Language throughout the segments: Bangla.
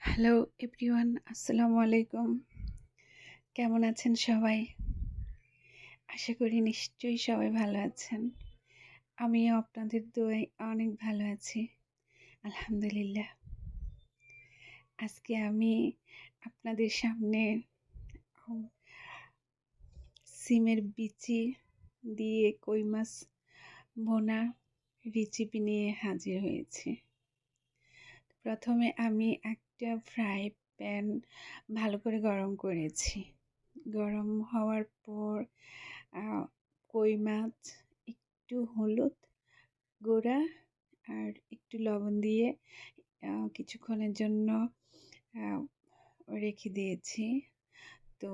হ্যালো এভরিওয়ান, আসসালামু আলাইকুম। কেমন আছেন সবাই? আশা করি নিশ্চয়ই সবাই ভালো আছেন। আমিও আপনাদের দোয়ায় অনেক ভালো আছি, আলহামদুলিল্লাহ। আজকে আমি আপনাদের সামনে সিমের বিচি দিয়ে কই মাছ বোনা রেসিপি নিয়ে হাজির হয়েছি। প্রথমে আমি একটা ফ্রাই প্যান ভালো করে গরম করেছি। গরম হওয়ার পর কই মাছ, একটু হলুদ গুঁড়া আর একটু লবণ দিয়ে কিছুক্ষণের জন্য রেখে দিয়েছি। তো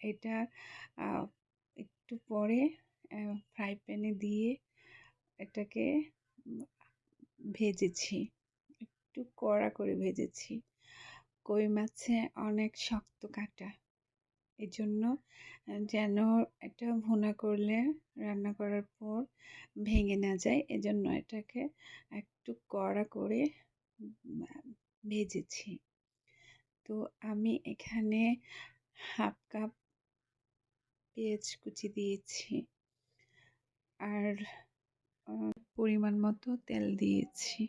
এটা একটু পরে ফ্রাই প্যানে দিয়ে এটাকে ভেজেছি। একটু কড়া করে ভেজেছি। কই মাছে অনেক শক্ত কাটা। এই জন্য যেন এটা ভুনা করলে, রান্না করার পর ভেঙে না যায়, এজন্য এটাকে একটু কড়া করে ভেজেছি। তো আমি এখানে হাফ কাপ পেঁয়াজ কুচি দিয়েছি আর পরিমাণ মতো তেল দিয়েছি।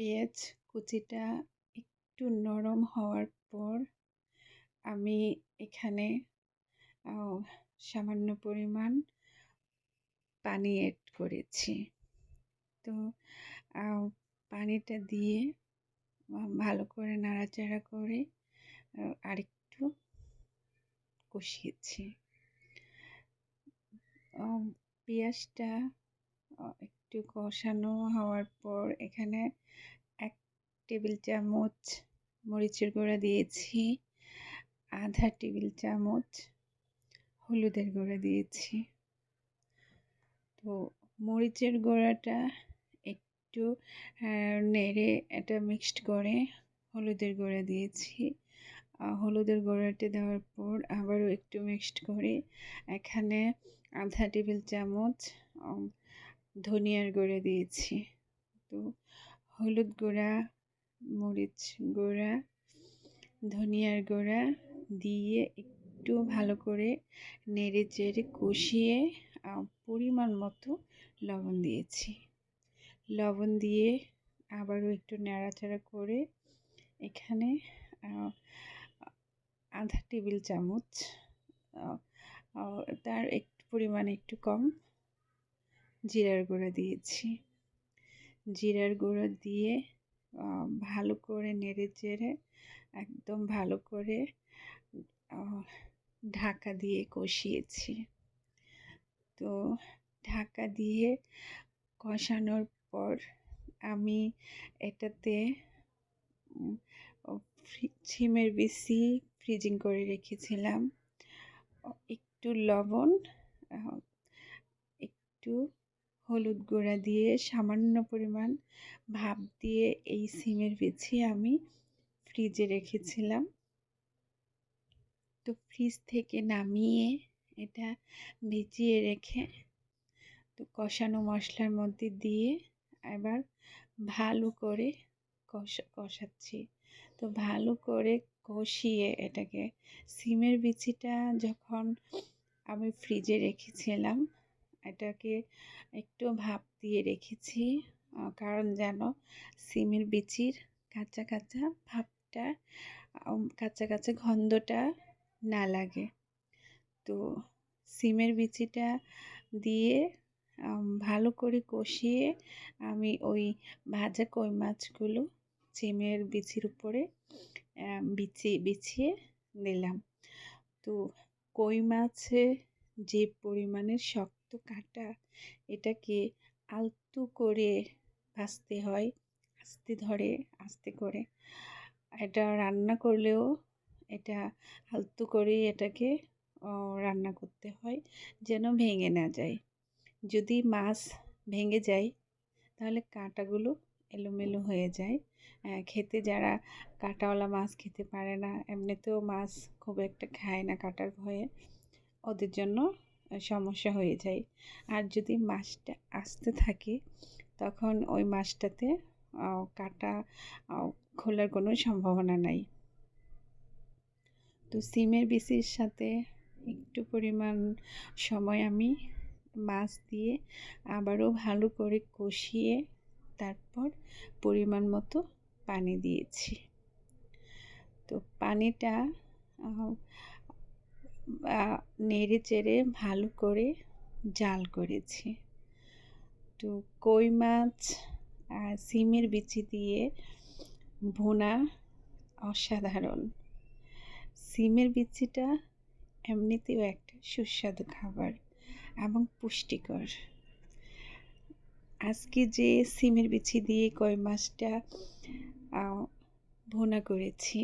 পেঁয়াজ কুচিটা একটু নরম হওয়ার পর আমি এখানে সামান্য পরিমাণ পানি অ্যাড করেছি। তো পানিটা দিয়ে ভালো করে নাড়াচাড়া করে আরেকটু কষিয়েছি। পেঁয়াজটা একটু কষানো হওয়ার পর এখানে এক টেবিল চামচ মরিচের গুঁড়া দিয়েছি, আধা টেবিল চামচ হলুদের গুঁড়া দিয়েছি। তো মরিচের গুঁড়াটা একটু নেড়ে এটা মিক্সড করে হলুদের গুঁড়া দিয়েছি। হলুদের গুঁড়াটা দেওয়ার পর আবারও একটু মিক্সড করে এখানে আধা টেবিল চামচ ধনিয়ার গুঁড়া দিয়েছি। তো হলুদ গুঁড়া, মরিচ গুঁড়া, ধনিয়ার গুঁড়া দিয়ে একটু ভালো করে নেড়ে চেড়ে কষিয়ে পরিমাণ মতো লবণ দিয়েছি। লবণ দিয়ে আবারও একটু নাড়াচাড়া করে এখানে আধা টেবিল চামচ তার একটু পরিমাণ একটু কম জিরার গুঁড়া দিয়েছি। জিরার গুঁড়ো দিয়ে ভালো করে নেড়ে চেড়ে, একদম ভালো করে ঢাকা দিয়ে কষিয়েছি। তো ঢাকা দিয়ে কষানোর পর আমি এটাতে সিমের বেশি ফ্রিজিং করে রেখেছিলাম। একটু লবণ একটু হলুদ গুঁড়া দিয়ে সামান্য পরিমাণ ভাপ দিয়ে এই সিমের বিচি আমি ফ্রিজে রেখেছিলাম। তো ফ্রিজ থেকে নামিয়ে এটা ভিজিয়ে রেখে তো কষানো মশলার মধ্যে দিয়ে এবার ভালো করে কষা, কষাচ্ছি। তো ভালো করে কষিয়ে এটাকে, সিমের বিচিটা যখন আমি ফ্রিজে রেখেছিলাম এটাকে একটু ভাপ দিয়ে রেখেছি। কারণ যেন সিমের বিচির কাঁচা কাঁচা ভাপটা কাঁচা কাঁচা গন্ধটা না লাগে। তো সিমের বিচিটা দিয়ে ভালো করে কষিয়ে আমি ওই ভাজা কই মাছগুলো সিমের বিচির উপরে বিছিয়ে বিছিয়ে দিলাম তো কই মাছে যে পরিমাণে শক্ত কাটা এটাকে আলতু করে ভাজতে হয়, আস্তে ধরে, আস্তে করে। এটা রান্না করলেও এটা আলতু করে এটাকে রান্না করতে হয় যেন ভেঙে না যায়। যদি মাছ ভেঙে যায়, তাহলে কাঁটাগুলো এলোমেলো হয়ে যায়। খেতে যারা কাঁটাওয়ালা মাছ খেতে পারে না, এমনিতেও মাছ খুব একটা খায় না কাঁটার ভয়ে। ওদের জন্য সমস্যা হয়ে যায়। আর যদি মাছটা আস্তে থাকে, তখন ওই মাছটাতে কাটা খোলার কোনো সম্ভাবনা নাই। তো সিমের বিচির সাথে একটু পরিমাণ সময় আমি মাছ দিয়ে আবারও ভালো করে কষিয়ে, তারপর পরিমাণ মতো পানি দিয়েছি। তো পানিটা নেড়ে চেড়ে ভালো করে জাল করেছি। তো কই মাছ আর সিমের বিচি দিয়ে ভুনা অসাধারণ। সিমের বিচিটা এমনিতেও একটা সুস্বাদু খাবার এবং পুষ্টিকর। আজকে যে সিমের বিচি দিয়ে কই মাছটা ভুনা করেছি,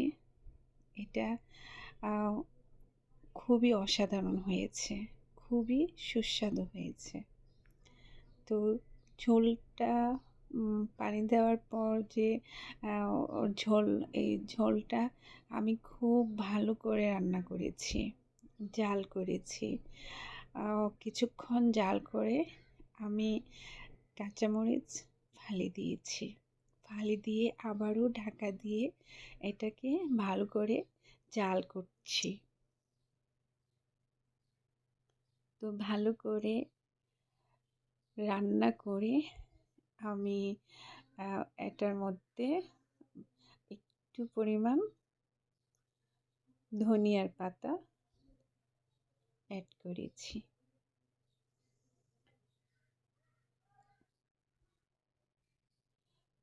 এটা খুবই অসাধারণ হয়েছে, খুবই সুস্বাদু হয়েছে। তো ঝোলটা পানি দেওয়ার পর যে ঝোল, এই ঝোলটা আমি খুব ভালো করে রান্না করেছি, জাল করেছি। কিছুক্ষণ জাল করে আমি কাঁচামরিচ, ফালি দিয়েছি। ফালি দিয়ে আবারও ঢাকা দিয়ে এটাকে ভালো করে জাল করছি। তো ভালো করে রান্না করে আমি এটার মধ্যে একটু পরিমাণ ধনিয়ার পাতা অ্যাড করেছি।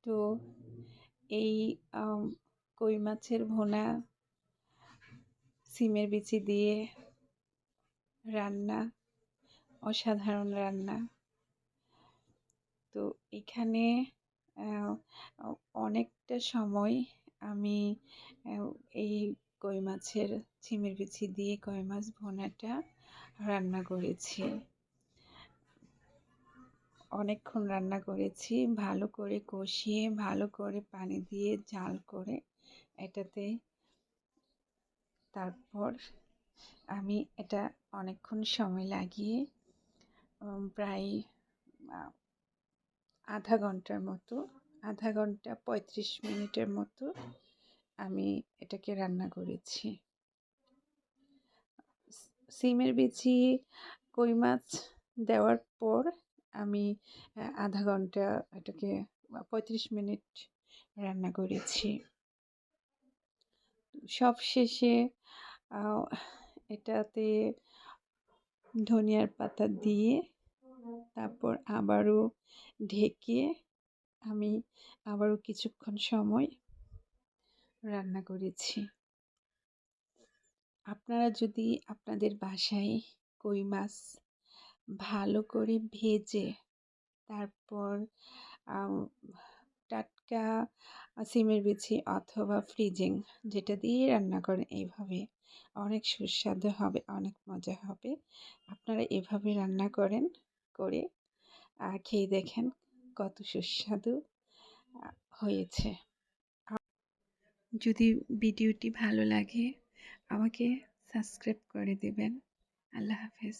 তো এই কই মাছের ভোনা, সিমের বিচি দিয়ে রান্না অসাধারণ রান্না। তো এখানে অনেকটা সময় আমি এই কই মাছের ছিমের বিচি দিয়ে কই মাছ ভোনাটা রান্না করেছি। অনেকক্ষণ রান্না করেছি, ভালো করে কষিয়ে, ভালো করে পানি দিয়ে জাল করে এটাতে তারপর আমি এটা অনেকক্ষণ সময় লাগিয়ে প্রায় আধা ঘণ্টার মতো, আধা ঘণ্টা পঁয়ত্রিশ মিনিটের মতো আমি এটাকে রান্না করেছি। সিমের বিচি, কই মাছ দেওয়ার পর আমি আধা ঘণ্টা এটাকে পঁয়ত্রিশ মিনিট রান্না করেছি। সব শেষে এটাতে ধনিয়ার পাতা দিয়ে তারপর আবারও ঢেকে আমি আবারও কিছুক্ষণ সময় রান্না করেছি। আপনারা যদি আপনাদের বাসায় কই মাছ ভালো করে ভেজে তারপর টাটকা সিমের বিচি অথবা ফ্রিজিং যেটা দিয়ে রান্না করেন এইভাবে অনেক সুস্বাদু হবে, অনেক মজা হবে। আপনারা এভাবে রান্না করেন। করে খেয়ে দেখেন কত সুস্বাদু হয়েছে। যদি ভিডিওটি ভালো লাগে, আমাকে সাবস্ক্রাইব করে দেবেন। আল্লাহ হাফেজ।